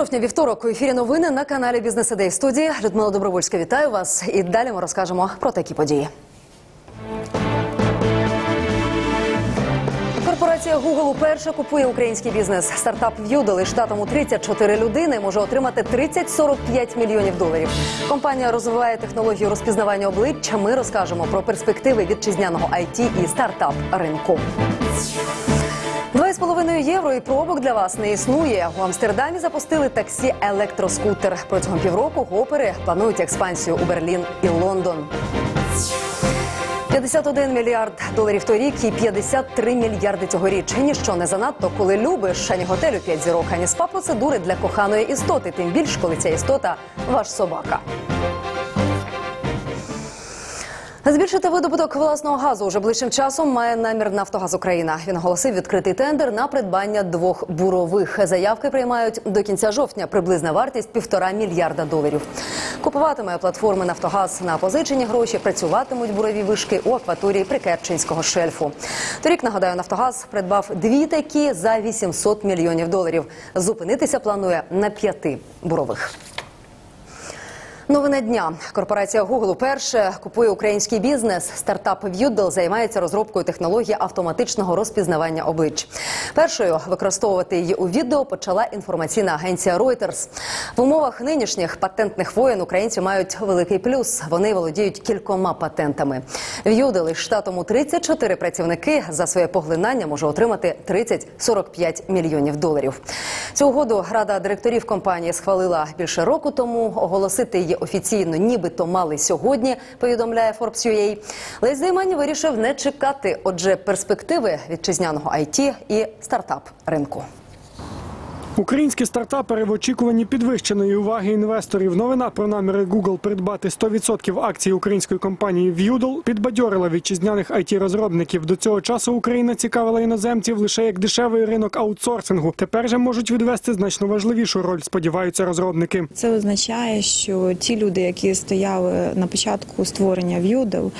жовтня, вівторок у ефірі новини на каналі Бізнес Ідей студії. Людмила Добровольська вітаю вас. І далі ми розкажемо про такі події. Корпорація Google уперше купує український бізнес. Стартап Vudel із штатом у 34 людини може отримати 30-45 мільйонів доларів. Компанія розвиває технологію розпізнавання обличчя. Ми розкажемо про перспективи вітчизняного IT і стартап ринку. Євро і пробок для вас не існує. У Амстердамі запустили таксі електроскутер. Протягом півроку гопери планують експансію у Берлін і Лондон. 51 мільярд доларів торік і 53 мільярди цьогоріч. Ніщо не занадто, коли любиш ані готелю 5 зірок, ані спа процедури для коханої істоти. Тим більш, коли ця істота ваш собака. Збільшити видобуток власного газу уже ближчим часом має намір Нафтогаз Україна. Він оголосив відкритий тендер на придбання двох бурових. Заявки приймають до кінця жовтня. Приблизна вартість півтора мільярда доларів. Купуватиме платформи Нафтогаз на позичені гроші. Працюватимуть бурові вишки у акваторії Прикерченського шельфу. Торік нагадаю, Нафтогаз придбав дві такі за 800 мільйонів доларів. Зупинитися планує на п'яти бурових. Новина дня. Корпорація Google уперше купує український бізнес. Стартап Vudel займається розробкою технології автоматичного розпізнавання облич. Першою використовувати її у відео почала інформаційна агенція Reuters. В умовах нинішніх патентних воєн українці мають великий плюс. Вони володіють кількома патентами. Vudel із штатом у 34 працівники за своє поглинання може отримати 30-45 мільйонів доларів. Цю угоду рада директорів компанії схвалила більше року тому. Оголосити її офіційно, нібито мали сьогодні. Повідомляє Forbes.ua. Лесь Займані вирішив не чекати. Отже, перспективи вітчизняного IT і стартап ринку. Українські стартапери в очікуванні підвищеної уваги інвесторів. Новина про наміри Google придбати 100% акцій української компанії Vudel підбадьорила вітчизняних it розробників До цього часу Україна цікавила іноземців лише як дешевий ринок аутсорсингу. Тепер же можуть відвести значно важливішу роль. Сподіваються розробники. Це означає, що ті люди, які стояли на початку створення Vudel,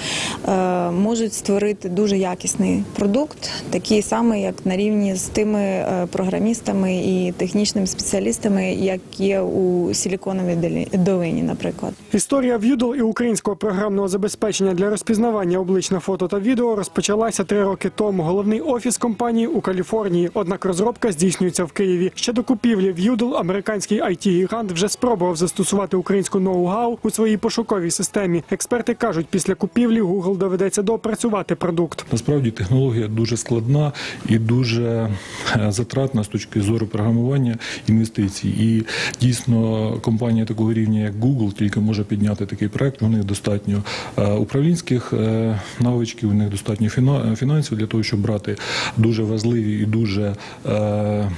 е, можуть створити дуже якісний продукт, такий самий, як на рівні з тими е, програмістами і технічними спеціалістами, як є у Силіконовій долині, наприклад. Історія Vudel і українського програмного забезпечення для розпізнавання облич на фото та відео розпочалася три роки тому. Головний офіс компанії у Каліфорнії. Однак розробка здійснюється в Києві. Ще до купівлі Vudel американський it гігант вже спробував застосувати українську ноу-гау у своїй пошуковій системі. Експерти кажуть, після купівлі Google доведеться доопрацювати продукт. Насправді технологія дуже складна і дуже е, затратна з точки зору програмування інвестицій. І дійсно компанія такого рівня, як Google, тільки може підняти такий проект. У них достатньо е, управлінських е, навичків, у них достатньо фіна- фінансів для того, щоб брати дуже важливі і дуже е,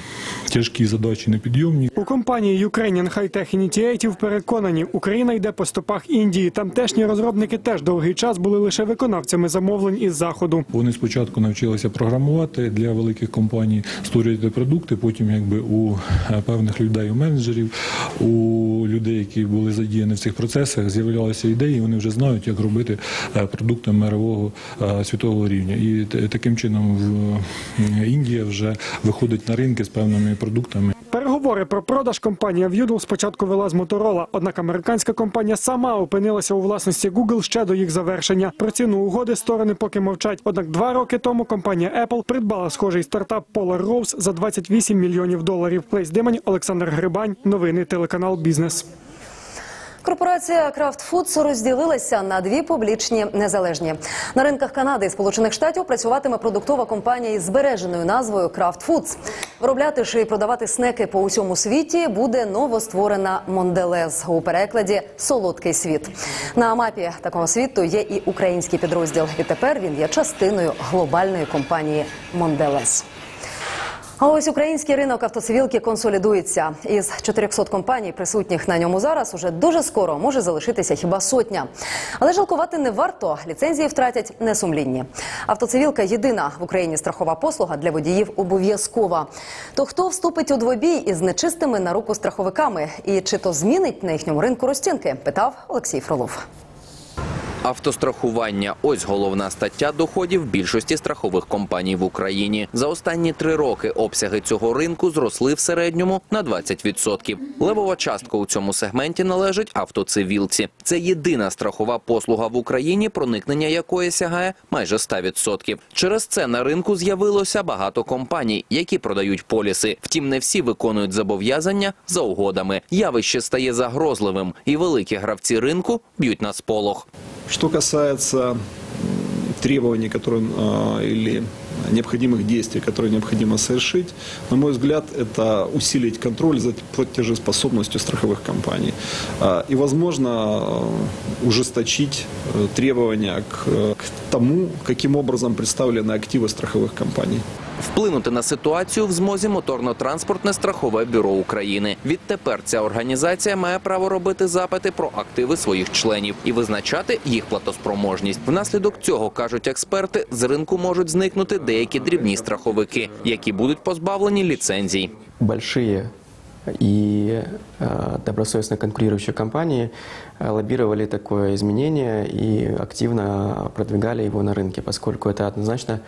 тяжкі задачі непідйомні. У компанії Ukrainian High Tech Initiative переконані, Україна йде по стопах Індії. Тамтешні розробники теж довгий час були лише виконавцями замовлень із заходу. Вони спочатку навчилися програмувати для великих компаній, створювати продукти. Потім, якби у е, певних людей, у менеджерів, у людей, які були задіяні в цих процесах, з'являлися ідеї. Вони вже знають, як робити е, продукти мирового е, світового рівня. І таким чином Індія вже виходить на ринки з певними продуктами. Переговори про продаж компанія В'юдл спочатку вела з Моторола. однак американська компанія сама опинилася у власності Google ще до їх завершення. Про ціну угоди сторони поки мовчать. Однак два роки тому компанія Apple придбала схожий стартап Polar Rose за 28 мільйонів доларів. Лейс Димань, Олександр Грибань. Новини телеканал Бізнес. Корпорація Kraft Foods розділилася на дві публічні незалежні. На ринках Канади і Сполучених Штатів працюватиме продуктова компанія із збереженою назвою Kraft Foods. Виробляти ж і продавати снеки по усьому світі буде новостворена Монделез у перекладі Солодкий світ. На мапі такого світу є і український підрозділ. І тепер він є частиною глобальної компанії Монделез. А ось український ринок автоцивілки консолідується. Із 400 компаній, присутніх на ньому зараз, уже дуже скоро може залишитися хіба сотня. Але жалкувати не варто. Ліцензії втратять несумлінні. Автоцивілка єдина в Україні страхова послуга для водіїв обов'язкова. То хто вступить у двобій із нечистими на руку страховиками? І чи то змінить на їхньому ринку розцінки? Питав Олексій Фролов. Автострахування ось головна стаття доходів більшості страхових компаній в Україні. За останні три роки обсяги цього ринку зросли в середньому на 20%. Левова частка у цьому сегменті належить автоцивілці. Це єдина страхова послуга в Україні, проникнення якої сягає майже 100%. Через це на ринку з'явилося багато компаній, які продають поліси. Втім, не всі виконують зобов'язання за угодами. Явище стає загрозливим, і великі гравці ринку б'ють на сполох. Что касается требований, которые, а, или необходимых действий, которые необходимо совершить, на мой взгляд, это усилить контроль за платежеспособностью страховых компаний. А, И, возможно, а, ужесточить э, требования э, к тому, каким образом представлены активы страховых компаний. Вплинути на ситуацію в змозі моторно-транспортне страхове бюро України. Відтепер ця організація має право робити запити про активи своїх членів і визначати їх платоспроможність. Внаслідок цього кажуть експерти, з ринку можуть зникнути деякі дрібні страховики, які будуть позбавлені ліцензій. большие и э, добросовестно конкурирующие лоббировали такое изменение и активно продвигали его на рынке, поскольку это однозначно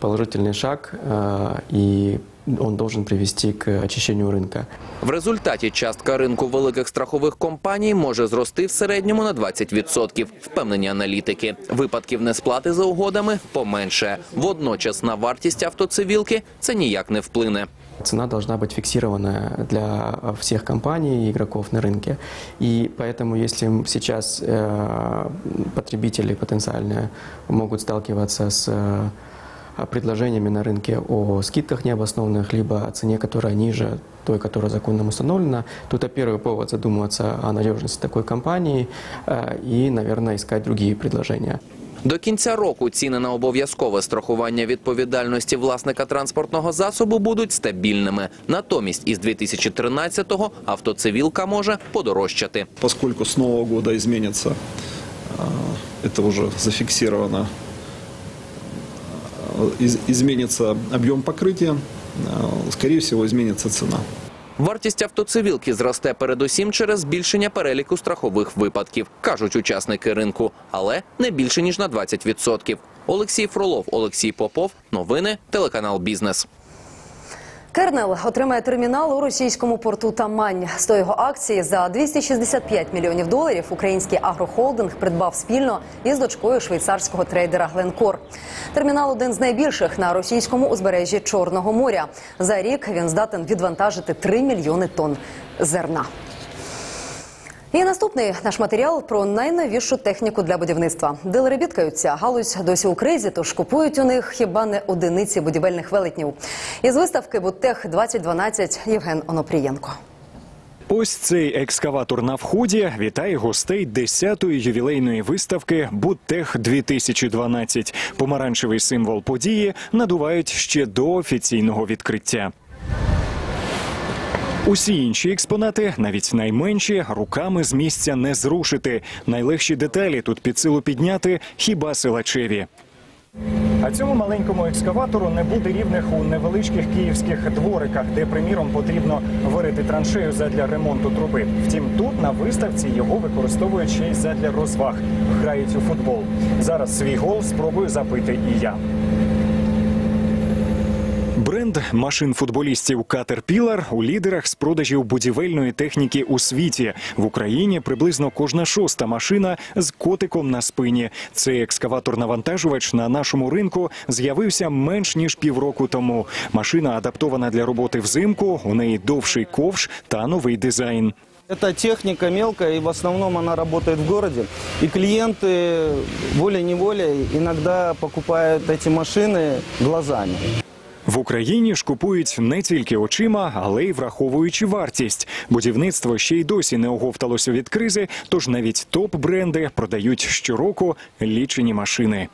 положительный шаг, э, и он должен привести к очищению рынка. В результаті частка ринку великих страхових компаній може зрости в середньому на 20%, впевнені аналітики. Випадків несплати за угодами поменше. Водночас на вартість автоцивілки це ніяк не вплине. Цена должна быть фиксирована для всех компаний и игроков на рынке. И поэтому, если сейчас э, потребители потенциально могут сталкиваться с э, предложениями на рынке о скидках необоснованных, либо о цене, которая ниже той, которая законом установлена, то это первый повод задумываться о надежности такой компании э, и, наверное, искать другие предложения. До кінця року ціни на обов'язкове страхування відповідальності власника транспортного засобу будуть стабільними. Натомість із 2013-го автоцивілка може подорожчати. Поскольку с Нового года изменится, а, это уже зафиксировано, а, из- изменится объем покрытия, а, Вартість автоцивілки зросте передусім через збільшення переліку страхових випадків, кажуть учасники ринку, але не більше ніж на 20%. Олексій Фролов, Олексій Попов. Новини, телеканал Бізнес. Кернел отримає термінал у російському порту Тамань. З тої його акції за 265 мільйонів доларів український агрохолдинг придбав спільно із дочкою швейцарського трейдера Гленкор. Термінал один з найбільших на російському узбережжі Чорного моря. За рік він здатен відвантажити 3 мільйони тонн зерна. І наступний наш матеріал про найновішу техніку для будівництва. Дилери бідкаються, галузь досі у кризі, тож купують у них хіба не одиниці будівельних велетнів. Із виставки Будтех 2012 Євген Онопрієнко. Ось цей екскаватор на вході вітає гостей 10-ї ювілейної виставки Будтех 2012. Помаранчевий символ події надувають ще до офіційного відкриття. Усі інші експонати, навіть найменші, руками з місця не зрушити. Найлегші деталі тут під силу підняти хіба силачеві. А цьому маленькому екскаватору не буде рівних у невеличких київських двориках, де, приміром, потрібно вирити траншею задля ремонту труби. Втім, тут на виставці його використовують ще й задля розваг. Грають у футбол. Зараз свій гол спробую забити і я. Бренд машин футболістів Caterpillar у лідерах з продажів будівельної техніки у світі. В Україні приблизно кожна шоста машина з котиком на спині. Цей екскаватор-навантажувач на нашому ринку з'явився менш ніж півроку тому. Машина адаптована для роботи взимку. У неї довший ковш та новий дизайн. Это техника мелкая, и в основном она работает в городе. И клиенты волей-неволей иногда покупают эти машины глазами. В Україні ж купують не тільки очима, але й враховуючи вартість. Будівництво ще й досі не оговталося від кризи, тож навіть топ-бренди продають щороку лічені машини.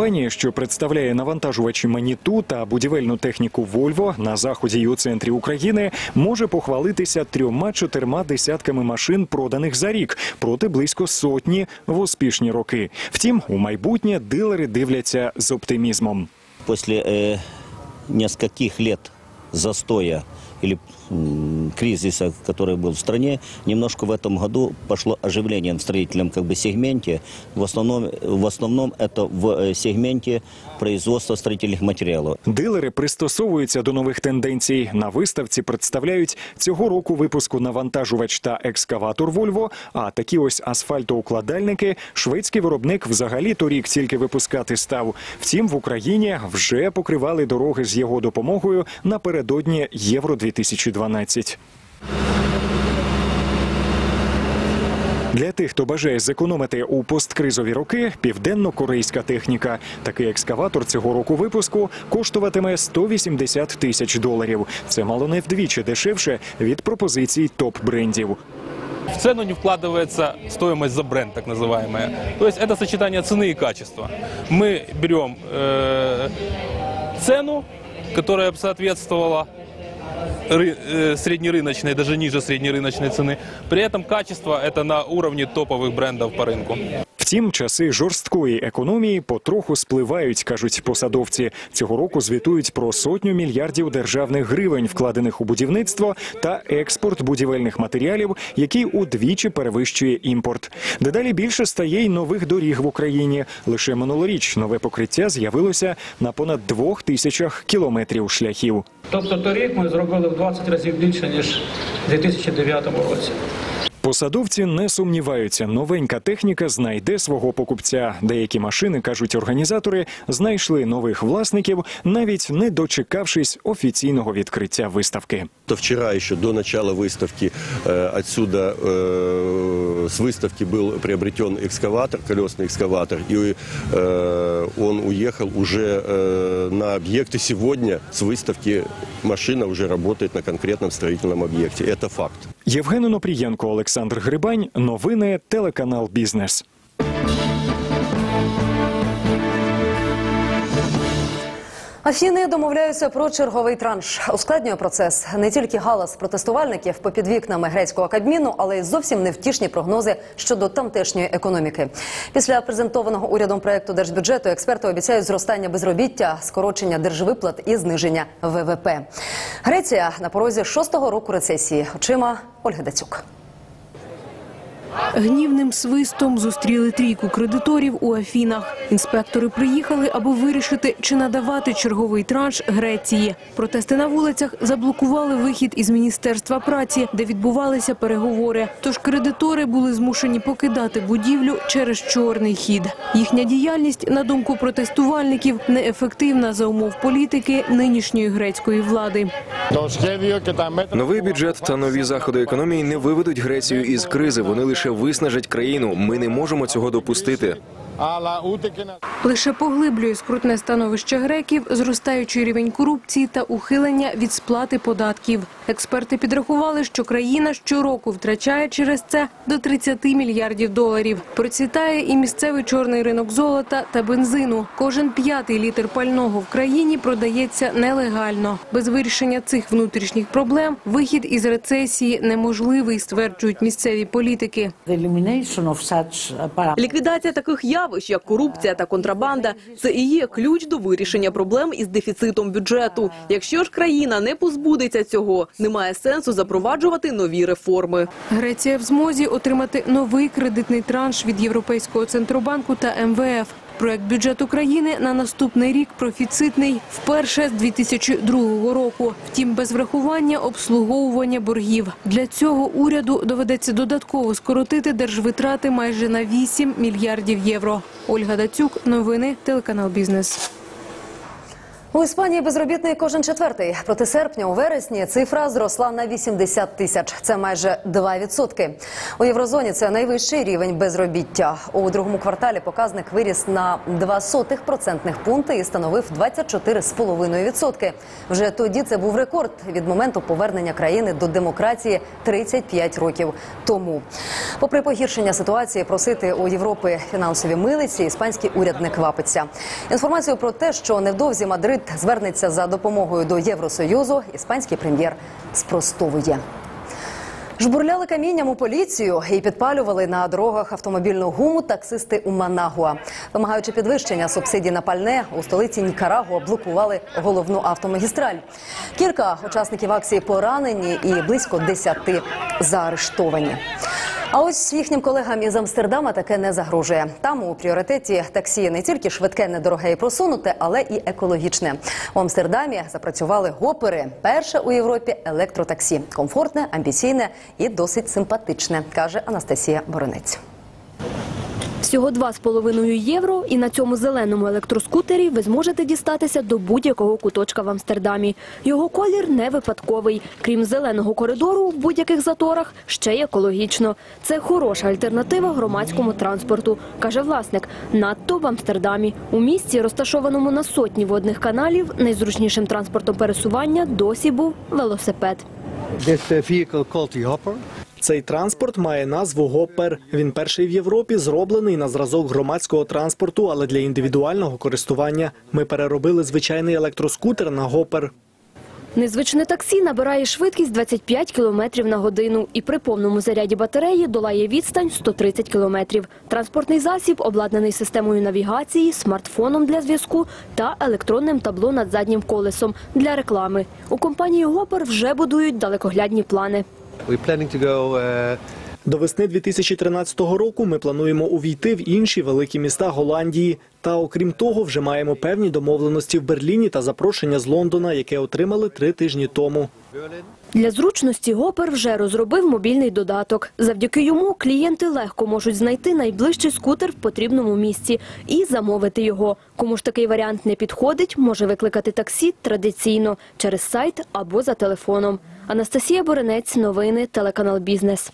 Компанія, що представляє навантажувачі Маніту та будівельну техніку Вольво на заході і у центрі України, може похвалитися трьома-чотирма десятками машин, проданих за рік, проти близько сотні в успішні роки. Втім, у майбутнє дилери дивляться з оптимізмом. после э, нескольких лет застоя или кризиса, который был в стране, немножко в этом году пошло оживление в строительном как бы, сегменте. В основном, в основном это в э, сегменте производства строительных материалов. Дилери пристосовуються до нових тенденцій. На виставці представляють цього року випуску навантажувач та екскаватор Volvo, а такі ось асфальтоукладальники шведський виробник взагалі торік тільки випускати став. Втім, в Україні вже покривали дороги з його допомогою напередодні Євро 2012. Для тих, хто бажає зекономити у посткризові роки, південно-корейська техніка. Такий екскаватор цього року випуску коштуватиме 180 тисяч доларів. Це мало не вдвічі дешевше від пропозицій топ-брендів. В цену не вкладывается стоимость за бренд, так называемая. То есть это сочетание цены и качества. Мы берем э, цену, которая бы соответствовала ры- э, среднерыночной, даже ниже среднерыночной цены. При этом качество это на уровне топовых брендов по рынку. Втім, часи жорсткої економії потроху спливають, кажуть посадовці. Цього року звітують про сотню мільярдів державних гривень, вкладених у будівництво та експорт будівельних матеріалів, який удвічі перевищує імпорт. Дедалі більше стає й нових доріг в Україні. Лише минулоріч нове покриття з'явилося на понад двох тисячах кілометрів шляхів. Тобто торік ми зробили в 20 разів більше, ніж у 2009 році. Посадовці не сумніваються, новенька техніка знайде свого покупця. Деякі машини, кажуть організатори, знайшли нових власників, навіть не дочекавшись офіційного відкриття виставки. То вчера еще до начала выставки э, отсюда э, с выставки был приобретен экскаватор, колесный экскаватор, и э, он уехал уже э, на объект. И сегодня с выставки машина уже работает на конкретном строительном объекте. Это факт. Євген Онопрієнко, Олександр Грибань. Новини телеканал Бізнес. Афіни домовляються про черговий транш. Ускладнює процес не тільки галас протестувальників попід вікнами грецького кабміну, але й зовсім невтішні прогнози щодо тамтешньої економіки. Після презентованого урядом проекту держбюджету експерти обіцяють зростання безробіття, скорочення держвиплат і зниження ВВП. Греція на порозі шостого року рецесії. Очима Ольга Дацюк. Гнівним свистом зустріли трійку кредиторів у Афінах. Інспектори приїхали, аби вирішити, чи надавати черговий транш Греції. Протести на вулицях заблокували вихід із міністерства праці, де відбувалися переговори. Тож кредитори були змушені покидати будівлю через чорний хід. Їхня діяльність, на думку протестувальників, неефективна за умов політики нинішньої грецької влади. Новий бюджет та нові заходи економії не виведуть Грецію із кризи. Вони лише виснажать країну. Ми не можемо цього допустити. Лише поглиблює скрутне становище греків, зростаючий рівень корупції та ухилення від сплати податків. Експерти підрахували, що країна щороку втрачає через це до 30 мільярдів доларів. Процвітає і місцевий чорний ринок золота та бензину. Кожен п'ятий літр пального в країні продається нелегально. Без вирішення цих внутрішніх проблем вихід із рецесії неможливий, стверджують місцеві політики. Ліквідація таких явищ, як корупція та контрабанда, це і є ключ до вирішення проблем із дефіцитом бюджету. Якщо ж країна не позбудеться цього, немає сенсу запроваджувати нові реформи. Греція в змозі отримати новий кредитний транш від Європейського центробанку та МВФ. Проект бюджету країни на наступний рік профіцитний вперше з 2002 року. Втім, без врахування обслуговування боргів. Для цього уряду доведеться додатково скоротити держвитрати майже на 8 мільярдів євро. Ольга Дацюк, новини, телеканал Бізнес. У Іспанії безробітний кожен четвертий. Проти серпня у вересні цифра зросла на 80 тисяч. Це майже 2%. У єврозоні це найвищий рівень безробіття. У другому кварталі показник виріс на 0,02 процентних пункти і становив 24,5%. Вже тоді це був рекорд від моменту повернення країни до демократії 35 років тому. Попри погіршення ситуації, просити у Європи фінансові милиці іспанський уряд не квапиться. Інформацію про те, що невдовзі Мадрид звернеться за допомогою до Євросоюзу, іспанський прем'єр спростовує. Жбурляли камінням у поліцію і підпалювали на дорогах автомобільну гуму таксисти у Манагуа. Вимагаючи підвищення субсидій на пальне, у столиці Нікарагуа блокували головну автомагістраль. Кілька учасників акції поранені і близько десяти заарештовані. А ось їхнім колегам із Амстердама таке не загрожує. Там у пріоритеті таксі не тільки швидке, недороге і просунуте, але і екологічне. У Амстердамі запрацювали гопери. Перше у Європі електротаксі. Комфортне, амбіційне і досить симпатичне, каже Анастасія Боронець. Всього 2,5 євро, і на цьому зеленому електроскутері ви зможете дістатися до будь-якого куточка в Амстердамі. Його колір не випадковий. Крім зеленого коридору в будь-яких заторах, ще й екологічно. Це хороша альтернатива громадському транспорту, каже власник. Надто в Амстердамі. У місті, розташованому на сотні водних каналів, найзручнішим транспортом пересування досі був велосипед. Цей транспорт має назву Гоппер. Він перший в Європі зроблений на зразок громадського транспорту, але для індивідуального користування. Ми переробили звичайний електроскутер на Гоппер. Незвичне таксі набирає швидкість 25 км на годину і при повному заряді батареї долає відстань 130 км. Транспортний засіб обладнаний системою навігації, смартфоном для зв'язку та електронним табло над заднім колесом для реклами. У компанії «Гопер» вже будують далекоглядні плани. До весни 2013 року ми плануємо увійти в інші великі міста Голландії. Та окрім того, вже маємо певні домовленості в Берліні та запрошення з Лондона, яке отримали три тижні тому. Для зручності «Гопер» вже розробив мобільний додаток. Завдяки йому клієнти легко можуть знайти найближчий скутер в потрібному місці і замовити його. Кому ж такий варіант не підходить, може викликати таксі традиційно через сайт або за телефоном. Анастасія Боренець, новини, телеканал «Бізнес».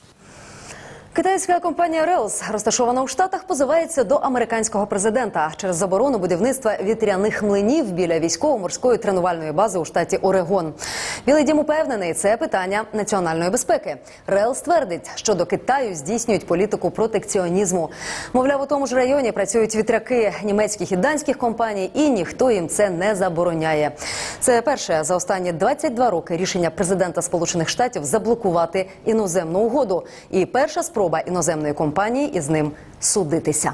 Китайська компанія Rails, розташована у Штатах, позивається до американського президента через заборону будівництва вітряних млинів біля військово-морської тренувальної бази у штаті Орегон. Білий дім упевнений, це питання національної безпеки. Rails твердить, що до Китаю здійснюють політику протекціонізму. Мовляв, у тому ж районі працюють вітряки німецьких і данських компаній, і ніхто їм це не забороняє. Це перше за останні 22 роки рішення президента Сполучених Штатів заблокувати іноземну угоду. І перша спроба іноземної компанії із ним судитися.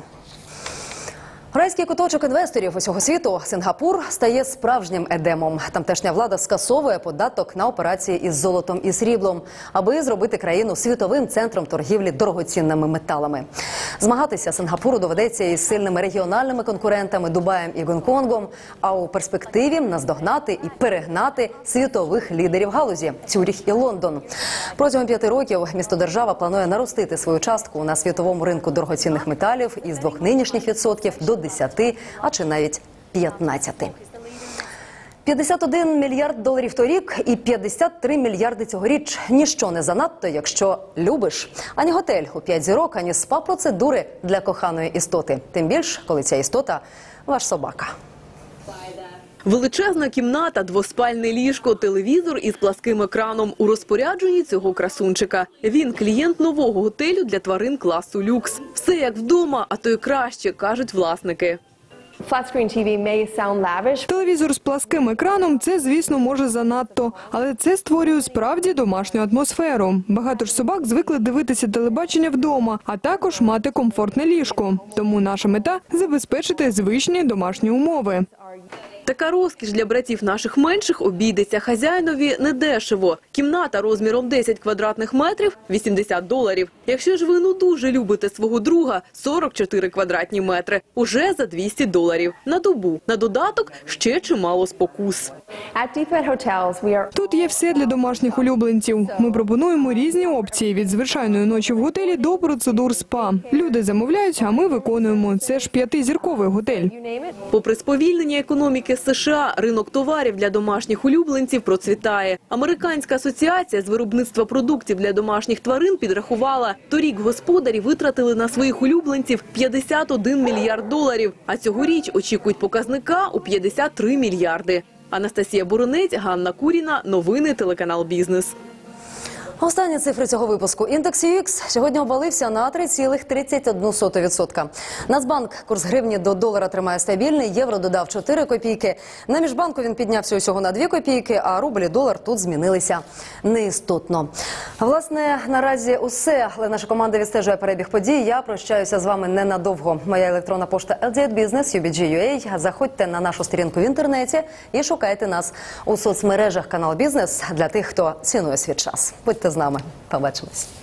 Райський куточок інвесторів усього світу Сингапур стає справжнім едемом. Тамтешня влада скасовує податок на операції із золотом і сріблом, аби зробити країну світовим центром торгівлі дорогоцінними металами. Змагатися Сингапуру доведеться із сильними регіональними конкурентами Дубаєм і Гонконгом. А у перспективі наздогнати і перегнати світових лідерів галузі Цюріх і Лондон. Протягом п'яти років місто держава планує наростити свою частку на світовому ринку дорогоцінних металів із двох нинішніх відсотків до 10, а чи навіть 15. 51 мільярд доларів торік і 53 мільярди цьогоріч. Ніщо не занадто, якщо любиш. Ані готель у п'ять зірок, ані спа-процедури для коханої істоти. Тим більш, коли ця істота ваш собака. Величезна кімната, двоспальне ліжко, телевізор із пласким екраном у розпорядженні цього красунчика. Він клієнт нового готелю для тварин класу люкс. Все як вдома, а то й краще, кажуть власники. Телевізор з пласким екраном це, звісно, може занадто, але це створює справді домашню атмосферу. Багато ж собак звикли дивитися телебачення вдома, а також мати комфортне ліжко. Тому наша мета забезпечити звичні домашні умови. Така розкіш для братів наших менших обійдеться хазяїнові недешево. Кімната розміром 10 квадратних метрів – 80 доларів. Якщо ж ви ну дуже любите свого друга – 44 квадратні метри. Уже за 200 доларів. На добу. На додаток ще чимало спокус. Тут є все для домашніх улюбленців. Ми пропонуємо різні опції від звичайної ночі в готелі до процедур спа. Люди замовляють, а ми виконуємо. Це ж п'ятизірковий готель. Попри сповільнення економіки США, ринок товарів для домашніх улюбленців процвітає. Американська асоціація з виробництва продуктів для домашніх тварин підрахувала, торік господарі витратили на своїх улюбленців 51 мільярд доларів, а цьогоріч очікують показника у 53 мільярди. Анастасія Боронець, Ганна Куріна. Новини телеканал Бізнес. Останні цифри цього випуску. Індекс UX сьогодні обвалився на 3,31%. Нацбанк курс гривні до долара тримає стабільний, євро додав 4 копійки. На міжбанку він піднявся усього на 2 копійки, а рубль і долар тут змінилися неістотно. Власне, наразі усе, але наша команда відстежує перебіг подій. Я прощаюся з вами ненадовго. Моя електронна пошта LDat Business, UBG.UA. Заходьте на нашу сторінку в інтернеті і шукайте нас у соцмережах канал Бізнес для тих, хто цінує свій час. Будьте znama. Pa obačemo se.